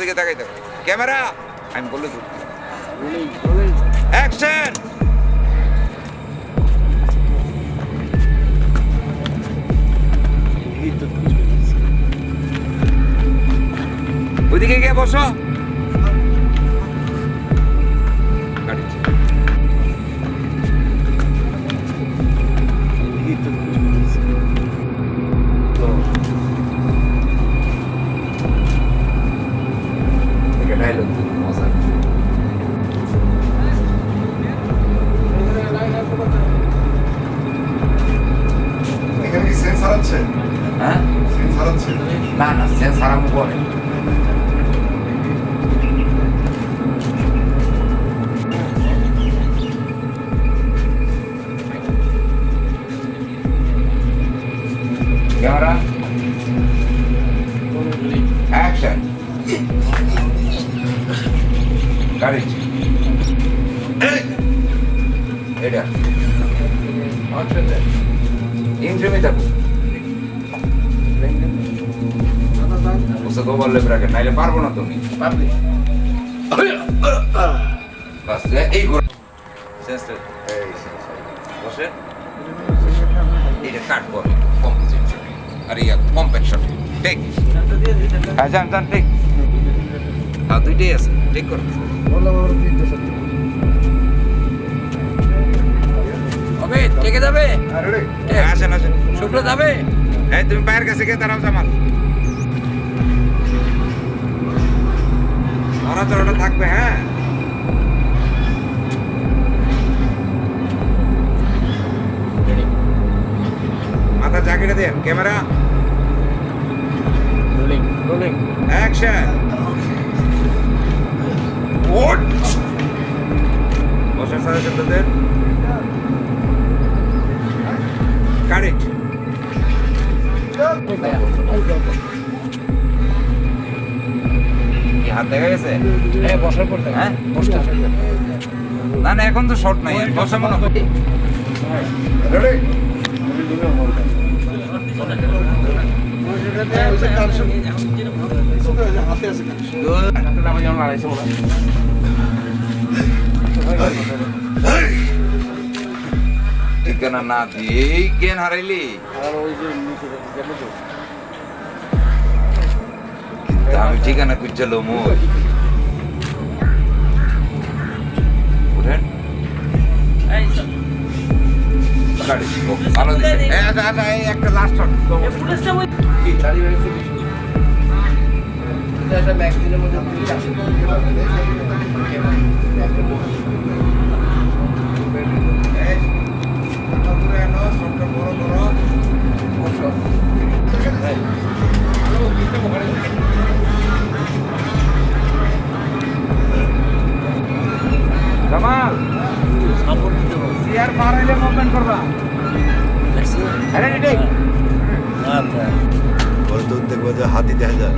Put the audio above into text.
দিকে তাকাই থাকো ক্যামেরা? আমি বললে অ্যাকশন ওইদিকে গিয়ে বসো। হারাচ্ছে না না সেন্স হারামো পরে ক্যামেরা। অ্যাকশন। গাড়ি। এটা। ইন্দ্রিমি তো বললে ব্র্যাকেট নাইলে পারব না তুমি। বাস এই বসে। কাট করে আর ইয়া হ্যাঁ দুইটাই আছে। টেক করো। হবে টেকে যাবে। আসেন আসেন। শুক্র যাবে। এই তুমি পায়ের কাছে গিয়ে দাঁড়াও জামাল। নড়াচড়াটা থাকবে হ্যাঁ? মাথা দেন ক্যামেরা। রোলিং রোলিং অ্যাকশন ওট বসার সাথে সাথে দেন। কারেক্ট দেখা গেছে? হ্যাঁ বসার পর। হ্যাঁ? বসতে না না এখন তো শর্ট নাই। বসা মনে হয়। ঠিকানা না দিয়ে জ্ঞান হারাইলি। তা আমি ঠিকানা খুঁজছিল মোর উঠেন। ভালো একটা লাস্ট কি, একটা ম্যাগজিনের মধ্যে চেয়ার পার হইলে মুভমেন্ট করবা। রেডি টেক পরে তো দেখব যে হাতি দেখা যায়।